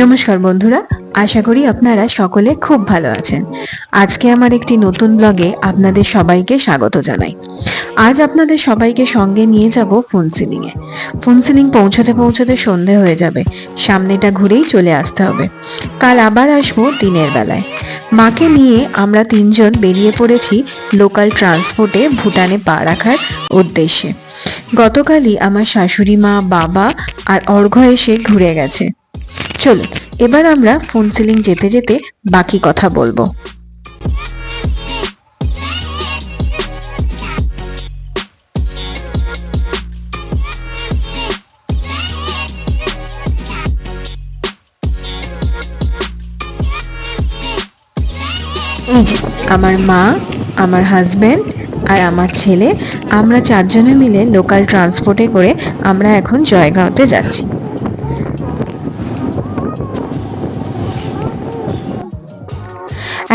নমস্কার বন্ধুরা, আশা করি আপনারা সকলে খুব ভালো আছেন। আজকে আমার একটি নতুন ব্লগে আপনাদের সবাইকে স্বাগত জানাই। আজ আপনাদের সবাইকে সঙ্গে নিয়ে যাব ফোন ফুনসিলিং এ ফুনসিলিং পৌঁছতে পৌঁছতে সন্ধে হয়ে যাবে, সামনেটা ঘুরেই চলে আসতে হবে। কাল আবার আসব দিনের বেলায়। মাকে নিয়ে আমরা তিনজন বেরিয়ে পড়েছি লোকাল ট্রান্সপোর্টে ভুটানে পা রাখার উদ্দেশ্যে। গতকালই আমার শাশুড়ি মা, বাবা আর অর্ঘ্য এসে ঘুরে গেছে। চলুন, এবার আমরা ফোন সিলিং যেতে যেতে বাকি কথা বলব। এই যে, আমার মা, আমার হাজবেন্ড আর আমার ছেলে, আমরা চারজনে মিলে লোকাল ট্রান্সপোর্টে করে আমরা এখন জয়গাঁওতে যাচ্ছি।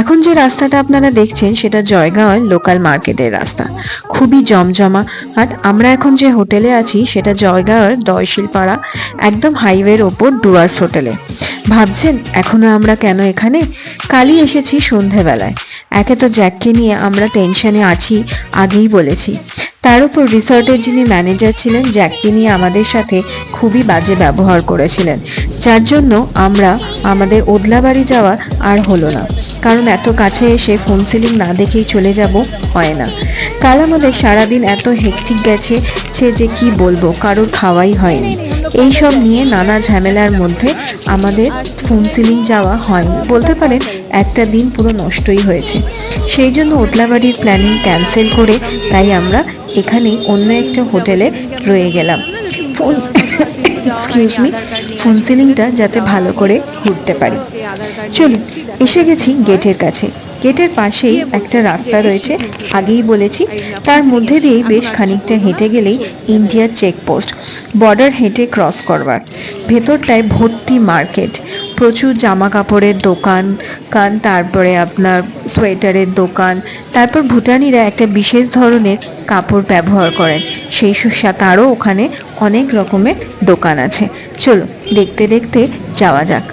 এখন যে রাস্তাটা আপনারা দেখছেন, সেটা জয়গাঁওয়ের লোকাল মার্কেটের রাস্তা। খুবই জমজমা। আর আমরা এখন যে হোটেলে আছি, সেটা জয়গাঁওয়ের দয়শিলপাড়া, একদম হাইওয়ের ওপর ডুয়ার্স হোটেলে। ভাবছেন, এখনও আমরা কেন এখানে? কালই এসেছি সন্ধেবেলায়। একে তো জ্যাককে নিয়ে আমরা টেনশনে আছি, আগেই বলেছি। তার উপর রিসর্টের যিনি ম্যানেজার ছিলেন, জ্যাককে নিয়ে আমাদের সাথে খুবই বাজে ব্যবহার করেছিলেন। যার জন্য আমরা আমাদের ওদলাবাড়ি যাওয়া আর হলো না। কারণ এত কাছে এসে ফোন সিলিং না দেখেই চলে যাব হয় না। কাল আমাদের সারাদিন এত হেকটিক গেছে সে যে কি বলব, কারোর খাওয়াই হয়নি। এই সব নিয়ে নানা ঝামেলার মধ্যে আমাদের ফোন সিলিং যাওয়া হয়নি। বলতে পারেন একটা দিন পুরো নষ্টই হয়েছে। সেই জন্য ওটলাবাড়ির প্ল্যানিং ক্যান্সেল করে তাই আমরা এখানেই অন্য একটা হোটেলে রয়ে গেলাম। ফোন এক্সকিউজ মি ফোন সিলিংটা যাতে ভালো করে ঘুরতে পারি। চলুন, এসে গেছি গেটের কাছে। গেটের পাশেই একটা রাস্তা রয়েছে, আগেই বলেছি। তার মধ্যে দিয়েই বেশ খানিকটা হেঁটে গেলেই ইন্ডিয়ার চেকপোস্ট, বর্ডার হেঁটে ক্রস করবার। ভেতরটায় ভর্তি মার্কেট, প্রচুর জামা কাপড়ের দোকান, কান, তারপরে আপনার সোয়েটারের দোকান, তারপর ভুটানিরা একটা বিশেষ ধরনের কাপড় ব্যবহার করেন। সেই সুসা তারও ওখানে অনেক রকমের দোকান আছে। চলো দেখতে দেখতে যাওয়া যাক।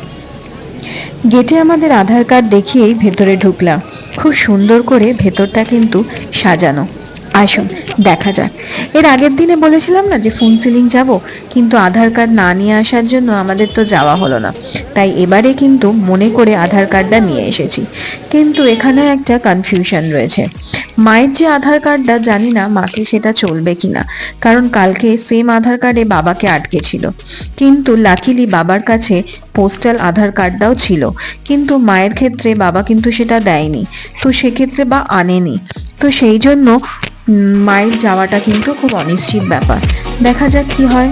গেটে আমাদের আধার কার্ড দেখিয়েই ভেতরে ঢুকলাম। খুব সুন্দর করে ভেতরটা কিন্তু সাজানো। আসুন, দেখা যাক। এর আগের দিনে বলেছিলাম না যে ফোন সিলিং যাব? কিন্তু আধার কার্ড না নিয়ে আসার জন্য আমাদের তো যাওয়া হলো না। তাই এবারে কিন্তু মনে করে আধার কার্ডটা নিয়ে এসেছি। কিন্তু এখানে একটা কনফিউশন রয়েছে। মায়ের যে আধার কার্ডটা জানি না মাকে সেটা চলবে কিনা কারণ কালকে সেম আধার কার্ডে বাবাকে আটকে ছিল। কিন্তু লাকিলি বাবার কাছে পোস্টাল আধার কার্ডটাও ছিল। কিন্তু মায়ের ক্ষেত্রে বাবা কিন্তু সেটা দেয়নি। তো সেক্ষেত্রে বা আনেনি। তো সেই জন্য মায়ের যাওয়াটা কিন্তু খুব অনিশ্চিত ব্যাপার। দেখা যাক কি হয়।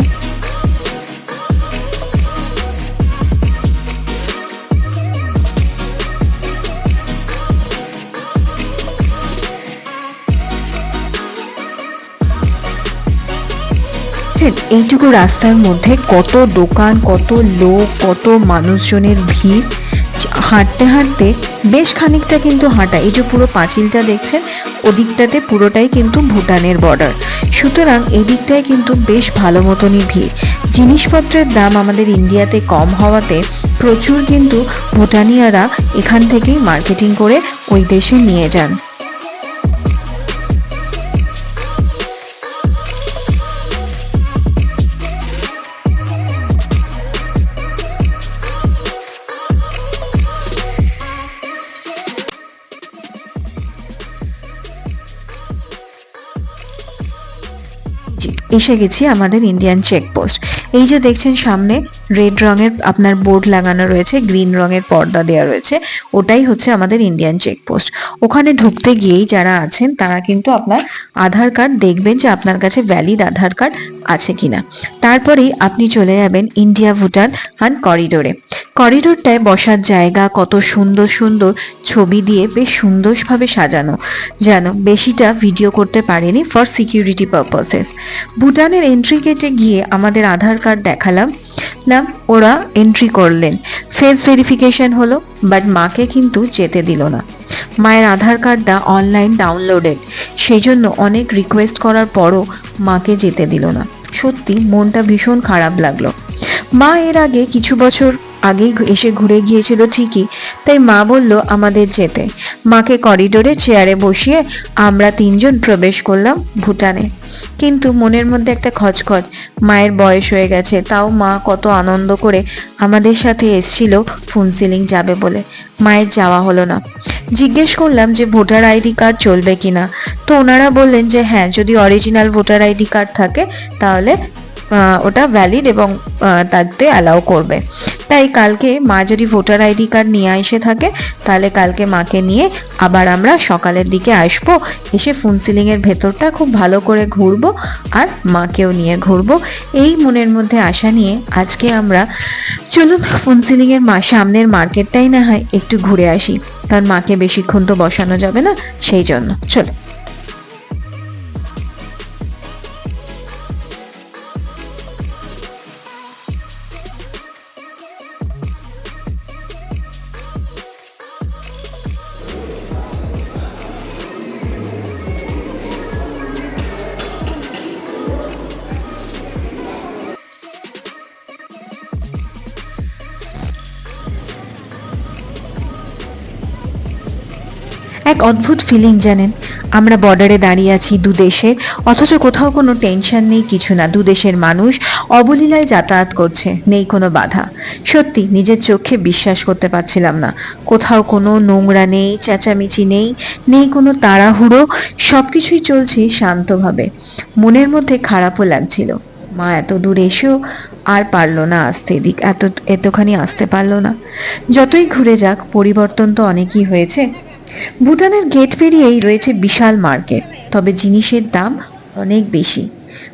বুঝছেন এইটুকু রাস্তার মধ্যে কত দোকান, কত লোক, কত মানুষজনের ভিড়। হাঁটতে হাঁটতে বেশ খানিকটা কিন্তু হাঁটা। এই যে পুরো পাঁচিলটা দেখছেন, ওদিকটাতে পুরোটাই কিন্তু ভুটানের বর্ডার সুতরাং এই দিকটায় কিন্তু বেশ ভালো মতনই ভিড়। জিনিসপত্রের দাম আমাদের ইন্ডিয়াতে কম হওয়াতে প্রচুর কিন্তু ভুটানিয়ারা এখান থেকেই মার্কেটিং করে ওই দেশে নিয়ে যান। এসে গেছি আমাদের ইন্ডিয়ান চেকপোস্ট এই যে দেখছেন সামনে রেড রঙের আপনার বোর্ড লাগানো রয়েছে গ্রিন রঙের পর্দা দেওয়া রয়েছে, ওটাই হচ্ছে আমাদের ইন্ডিয়ান চেকপোস্ট ওখানে ঢুকতে গিয়েই যারা আছেন, তারা কিন্তু আপনার আধার কার্ড দেখবেন যে আপনার কাছে ভ্যালিড আধার কার্ড আছে কিনা। তারপরেই আপনি চলে যাবেন ইন্ডিয়া ভুটান হান করিডোরে করিডোরটায় বসার জায়গা কত সুন্দর সুন্দর ছবি দিয়ে বেশ সুন্দরভাবে সাজানো। যেন বেশিটা ভিডিও করতে পারেনি ফর সিকিউরিটি পারপাসেস ভুটানের এন্ট্রি গেটে গিয়ে আমাদের আধার কার্ড দেখালাম। নাম ওরা এন্ট্রি করলেন। ফেস ভেরিফিকেশন হলো বাট মাকে কিন্তু যেতে দিল না। মায়ের আধার কার্ডটা অনলাইন ডাউনলোডেড সেই জন্য অনেক রিকোয়েস্ট করার পরও মাকে যেতে দিল না। সত্যি মনটা ভীষণ খারাপ লাগল। মা এর আগে কিছু বছর আগেই এসে ঘুরে গিয়েছিল ঠিকই, তাই মা বলল আমাদের যেতে। মাকে করিডোরে চেয়ারে বসিয়ে আমরা তিনজন প্রবেশ করলাম ভুটানে। কিন্তু মনের মধ্যে একটা খচখচ, মায়ের বয়স হয়ে গেছে, তাও মা কত আনন্দ করে আমাদের সাথে এসছিল, ফুনসিলিং যাবে বলে। মায়ের যাওয়া হলো না। জিজ্ঞেস করলাম যে ভোটার আইডি কার্ড চলবে কিনা। তো ওনারা বললেন যে হ্যাঁ যদি অরিজিনাল ভোটার আইডি কার্ড থাকে, তাহলে ওটা ভ্যালিড এবং তাতে অ্যালাউ করবে। তাই কালকে মা যদি ভোটার আইডি কার্ড নিয়ে এসে থাকে, তাহলে কালকে মাকে নিয়ে আবার আমরা সকালের দিকে আসব, এসে ফুনসিলিং এর ভেতরটা খুব ভালো করে ঘুরবো আর মাকেও নিয়ে ঘুরবো। এই মনের মধ্যে আশা নিয়ে আজকে আমরা চলুন ফুনসিলিং এর মা, সামনের মার্কেটটাই না হয় একটু ঘুরে আসি, কারণ মাকে বেশিক্ষণ তো বসানো যাবে না, সেই জন্য। চলো এক অদ্ভুত ফিলিং জানেন। আমরা বর্ডারে দাঁড়িয়ে আছি দু দেশের অথচ কোথাও কোনো টেনশন নেই, কিছু না। দু দেশের মানুষ অবলীলায় যাতায়াত করছে, নেই কোনো বাধা। সত্যি, নিজের চোখে বিশ্বাস করতে পারছিলাম না। কোথাও কোনো নোংরা নেই, চেঁচামেচি নেই নেই কোনো তাড়াহুড়ো সব কিছুই চলছে শান্তভাবে। মনের মধ্যে খারাপও লাগছিল। মা, এত দূর এসেও আর পারল না আসতে। এদিক, এত, এতখানি আসতে পারল না। যতই ঘুরে যাক, পরিবর্তন তো অনেকই হয়েছে। ভুটানের গেট পেরিয়েই রয়েছে বিশাল মার্কেট, তবে জিনিসের দাম অনেক বেশি।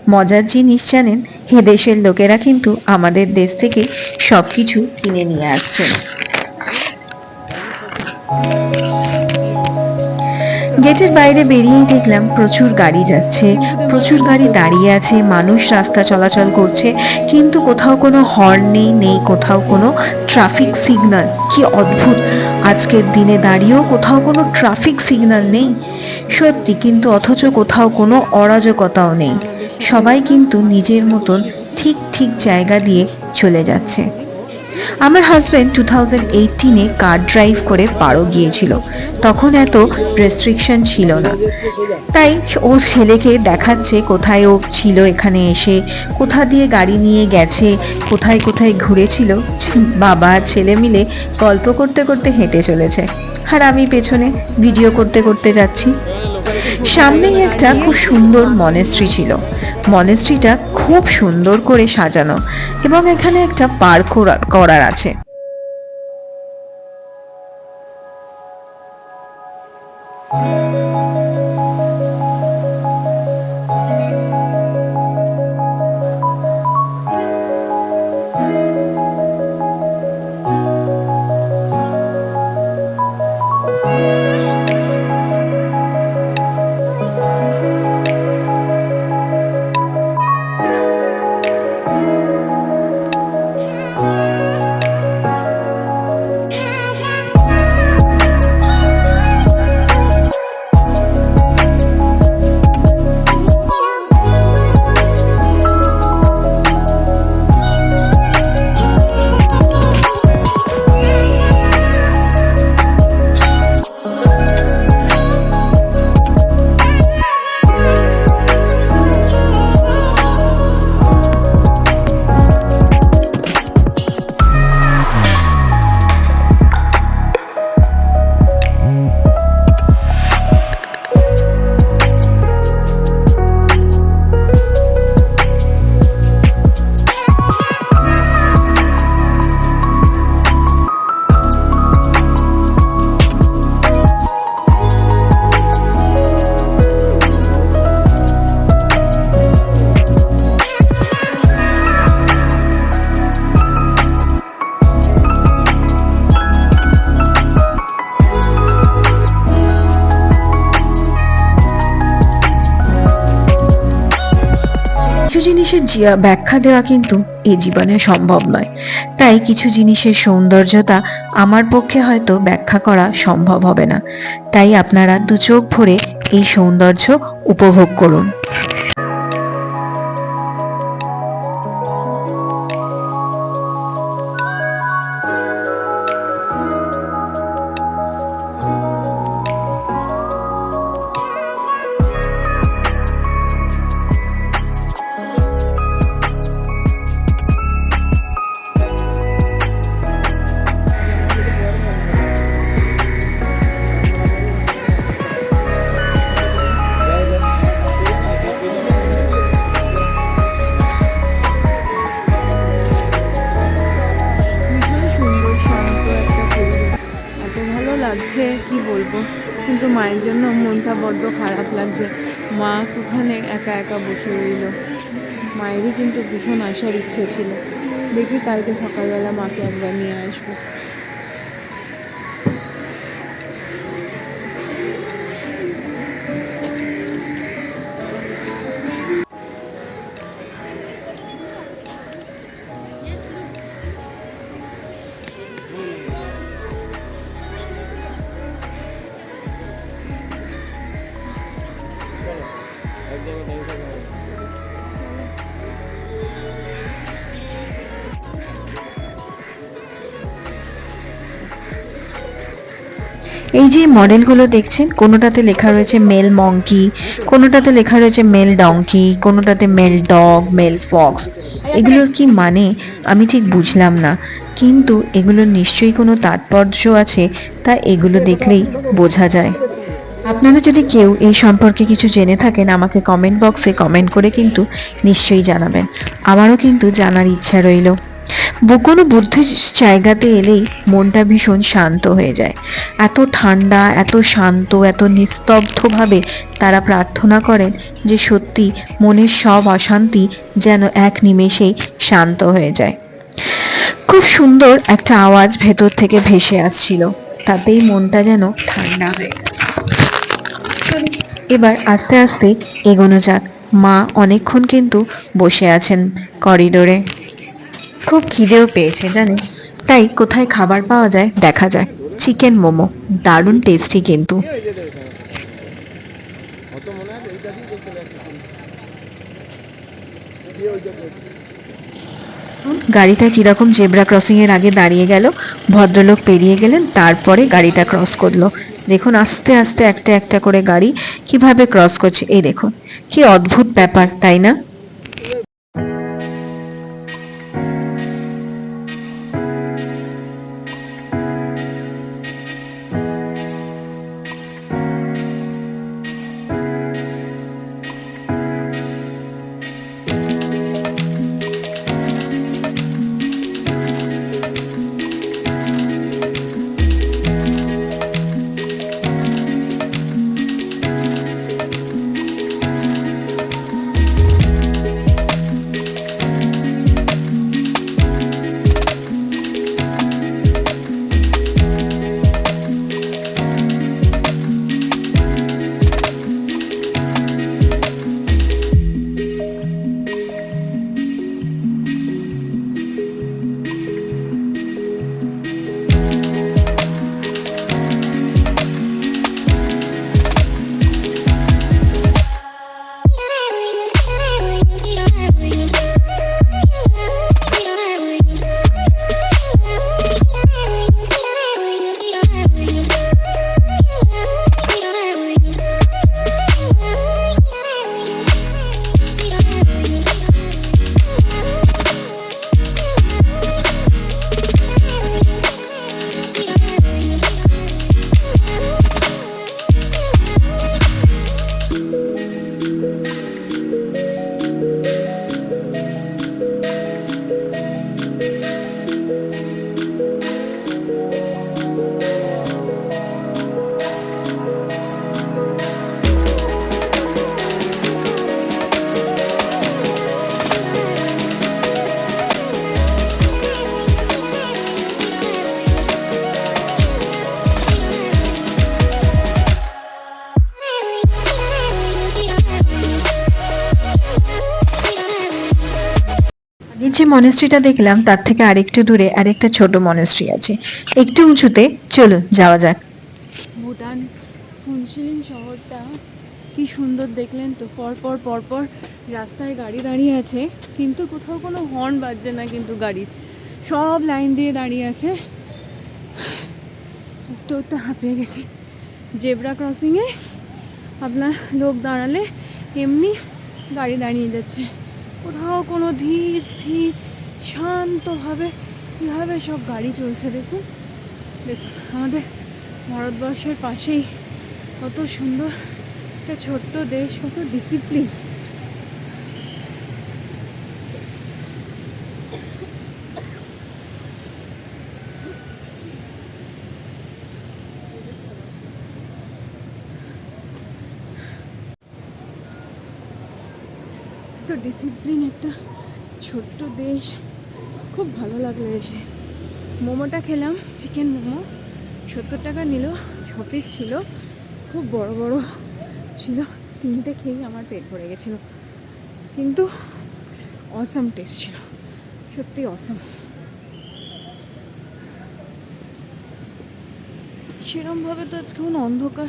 মজার জিনিস জানেন হে দেশের লোকেরা কিন্তু আমাদের দেশ থেকে সব কিছু কিনে নিয়ে আসছে গেটের বাইরে বেরিয়েই দেখলাম প্রচুর গাড়ি যাচ্ছে, প্রচুর গাড়ি দাঁড়িয়ে আছে, মানুষ রাস্তা চলাচল করছে, কিন্তু কোথাও কোনো হর্ন নেই নেই কোথাও কোনো ট্রাফিক সিগন্যাল কি অদ্ভুত! আজকের দিনে দাঁড়িয়েও কোথাও কোনো ট্রাফিক সিগন্যাল নেই। সত্যি, কিন্তু অথচ কোথাও কোনো অরাজকতাও নেই। সবাই কিন্তু নিজের মতন ঠিক ঠিক জায়গা দিয়ে চলে যাচ্ছে। আমার হাজব্যান্ড টু থাউজেন্ড এইটিনে কার ড্রাইভ করে পারো গিয়েছিল। তখন এত রেস্ট্রিকশন ছিল না। তাই ও ছেলেকে দেখাচ্ছে কোথায় ও ছিল এখানে এসে, কোথা দিয়ে গাড়ি নিয়ে গেছে, কোথায় কোথায় ঘুরেছিল। বাবা আর ছেলে মিলে গল্প করতে করতে হেঁটে চলেছে। আর আমি পেছনে ভিডিও করতে করতে যাচ্ছি। সামনেই একটা খুব সুন্দর মনেস্ট্রি ছিল। মনেস্ট্রিটা খুব সুন্দর করে সাজানো এবং এখানে একটা পার্ক করার আছে। কিছু জিনিসের জিয়া ব্যাখ্যা দেওয়া কিন্তু এ জীবনে সম্ভব নয়। তাই কিছু জিনিসের সৌন্দর্যতা আমার পক্ষে হয়তো ব্যাখ্যা করা সম্ভব হবে না। তাই আপনারা দু চোখ ভরে এই সৌন্দর্য উপভোগ করুন। লাগছে, কি বলব? কিন্তু মায়ের জন্য মনটা বড্ড খারাপ লাগছে। মা ওখানে একা একা বসে রইল? মায়েরই কিন্তু ভীষণ আসার ইচ্ছে ছিল। দেখি কালকে সকালবেলা মাকে একবার নিয়ে আসব। এই যে মডেলগুলো দেখছেন, কোনোটাতে লেখা রয়েছে মেল মঙ্কি, কোনোটাতে লেখা রয়েছে মেল ডঙ্কি কোনোটাতে মেল ডগ, মেল ফক্স। এগুলোর কি মানে? আমি ঠিক বুঝলাম না। কিন্তু এগুলোর নিশ্চয়ই কোনো তাৎপর্য আছে, তা এগুলো দেখলেই বোঝা যায়। আপনারা যদি কেউ এই সম্পর্কে কিছু জেনে থাকেন, আমাকে কমেন্ট বক্সে কমেন্ট করে কিন্তু নিশ্চয়ই জানাবেন। আমারও কিন্তু জানার ইচ্ছা রইল। কোনো বুদ্ধির জায়গাতে এলেই মনটা ভীষণ শান্ত হয়ে যায়। এত ঠান্ডা, এত শান্ত, এত নিস্তব্ধভাবে তারা প্রার্থনা করেন যে সত্যি মনের সব অশান্তি যেন এক নিমেষেই শান্ত হয়ে যায়। খুব সুন্দর একটা আওয়াজ ভেতর থেকে ভেসে আসছিল। তাতেই মনটা যেন ঠান্ডা হয়ে গেল। এবার আস্তে আস্তে এগোনো যাক। মা অনেকক্ষণ কিন্তু বসে আছেন করিডোরে। খুব খিদেও পেয়েছে, জানেন? তাই কোথায় খাবার পাওয়া যায় দেখা যায় চিকেন মোমো, দারুণ টেস্টি কিন্তু। গাড়িটা কীরকম জেব্রা ক্রসিং এর আগে দাঁড়িয়ে গেল, ভদ্রলোক পেরিয়ে গেলেন, তারপরে গাড়িটা ক্রস করল। দেখুন, আস্তে আস্তে একটা একটা করে গাড়ি কীভাবে ক্রস করছে। এই দেখুন, কি অদ্ভুত ব্যাপার, তাই না? মনেস্ট্রিটা দেখলাম, তার থেকে আরেকটু দূরে আরেকটা ছোট মনেস্ট্রি আছে। একটু উঁচুতে, চলুন, যাওয়া যাক। ভুটান ফুনসিলিং শহরটা কি সুন্দর দেখলেন তো? পরপর পরপর রাস্তায় গাড়ি দাঁড়িয়ে আছে, কিন্তু কোথাও কোনো হর্ন বাজছে না কিন্তু গাড়ির। সব লাইন দিয়ে দাঁড়িয়ে আছে। তো তো হাঁপিয়ে গেছি। জেব্রা ক্রসিংয়ে আপনার লোক দাঁড়ালে এমনি গাড়ি দাঁড়িয়ে যাচ্ছে। কোথাও কোনো ধীর, স্থির, শান্তভাবে কীভাবে সব গাড়ি চলছে দেখুন। দেখুন আমাদের ভারতবর্ষের পাশেই কত সুন্দর একটা ছোট্ট দেশ, কত ডিসিপ্লিন এত ডিসিপ্লিন একটা ছোট্ট দেশ। খুব ভালো লাগল এসে। মোমোটা খেলাম চিকেন মোমো। সত্তর টাকা নিল, ছ পিস ছিল। খুব বড় বড় ছিল। তিনটে খেয়েই আমার পেট ভরে গেছিল। কিন্তু অসাম টেস্ট ছিল। সত্যি অসাম সেরমভাবে তো আজকে অন্ধকার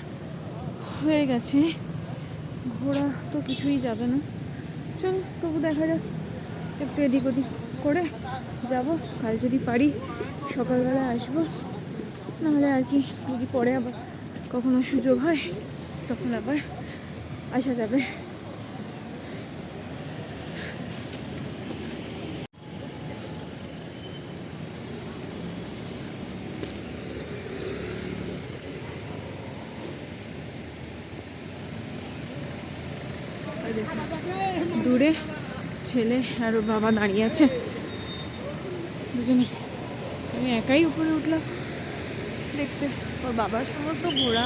হয়ে গেছে। ঘোরা তো কিছুই যাবে না। চল, তবু দেখা যাক। একটু এদিক ওদিক করে যাব। কাল যদি পারি, সকালবেলা আসব। নাহলে আর কি, যদি পরে আবার কখনো সুযোগ হয়, তখন আবার আসা যাবে আর দেখুন, দূরে ছেলে আর ওর বাবা দাঁড়িয়ে আছে। বুঝলি আমি একাই উপরে উঠলাম। দেখতে, ওর বাবার সমস্ত ঘোরা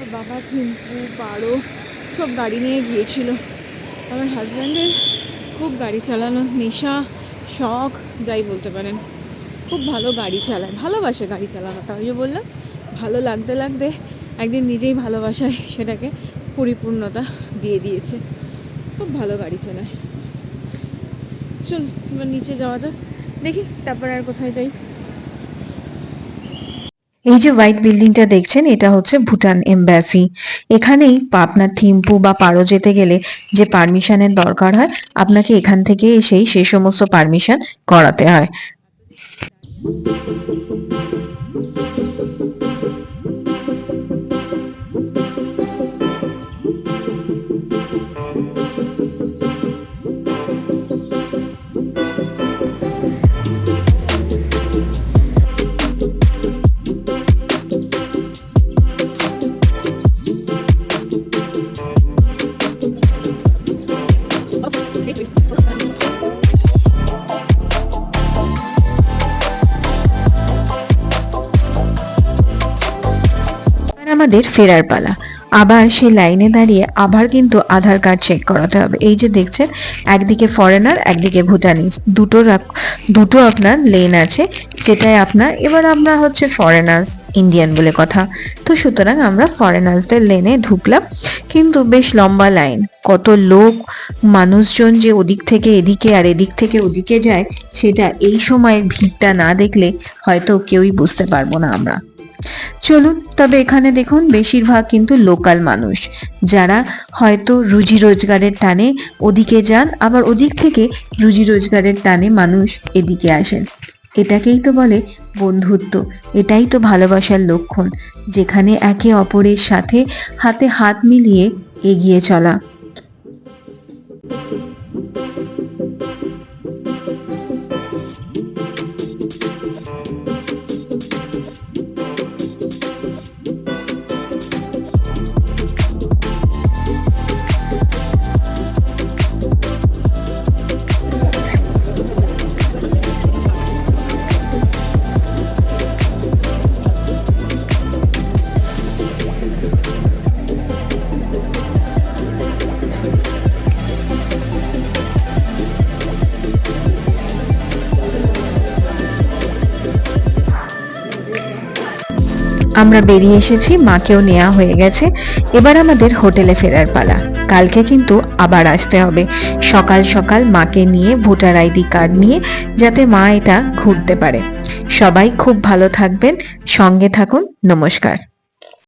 ওর বাবা থিম্পু পাড়ো সব গাড়ি নিয়ে গিয়েছিল। আমার হাজব্যান্ডের খুব গাড়ি চালানো, নেশা, শখ, যাই বলতে পারেন। খুব ভালো গাড়ি চালায়, ভালোবাসে গাড়ি চালানোটা। ওই যে বললাম, ভালো লাগতে লাগতে একদিন নিজেই ভালোবাসায় সেটাকে পরিপূর্ণতা দিয়ে দিয়েছে। খুব ভালো গাড়ি চালায়। চল, এবার নিচে যাওয়া যাক। দেখি তারপর আর কোথায় যাই। এই যে হোয়াইট বিল্ডিংটা দেখছেন, এটা হচ্ছে ভুটান এমব্যাসি এখানেই আপনার থিম্পু বা পারো যেতে গেলে যে পারমিশনের দরকার হয়, আপনাকে এখান থেকে এসেই সেই সমস্ত পারমিশন করাতে হয়। আমাদের ফেরার পালা। আবার সেই লাইনে দাঁড়িয়ে আবার কিন্তু আধার কার্ড চেক করাতে হবে। এই যে দেখছেন, একদিকে ফরেনার একদিকে ভুটানিজ। দুটো দুটো আপনার লেন আছে, যেটাই আপনার, এবার আমরা হচ্ছে ফরেনার্স ইন্ডিয়ান বলে কথা। তো সুতরাং আমরা ফরেনার্সদের লেনে ঢুকলাম। কিন্তু বেশ লম্বা লাইন কত লোক, মানুষজন যে ওদিক থেকে এদিকে আর এদিক থেকে ওদিকে যায়, সেটা এই সময় ভিড়টা না দেখলে হয়তো কেউই বুঝতে পারব না আমরা। চলুন, তবে এখানে দেখুন বেশিরভাগ কিন্তু লোকাল মানুষ। যারা হয়তো রুজি রোজগারের টানে ওদিকে যান, আবার ওদিক থেকে রুজি রোজগারের টানে মানুষ এদিকে আসেন। এটাকেই তো বলে বন্ধুত্ব। এটাই তো ভালোবাসার লক্ষণ, যেখানে একে অপরের সাথে হাতে হাত মিলিয়ে এগিয়ে চলা। আমরা বেরিয়ে এসেছি, মাকেও নেওয়া হয়ে গেছে। এবার আমাদের হোটেলে ফেরার পালা। কালকে কিন্তু আবার আসতে হবে। সকাল সকাল মাকে নিয়ে ভোটার আইডি কার্ড নিয়ে যাতে মা এটা ঘুরতে পারে। সবাই খুব ভালো থাকবেন। সঙ্গে থাকুন। নমস্কার।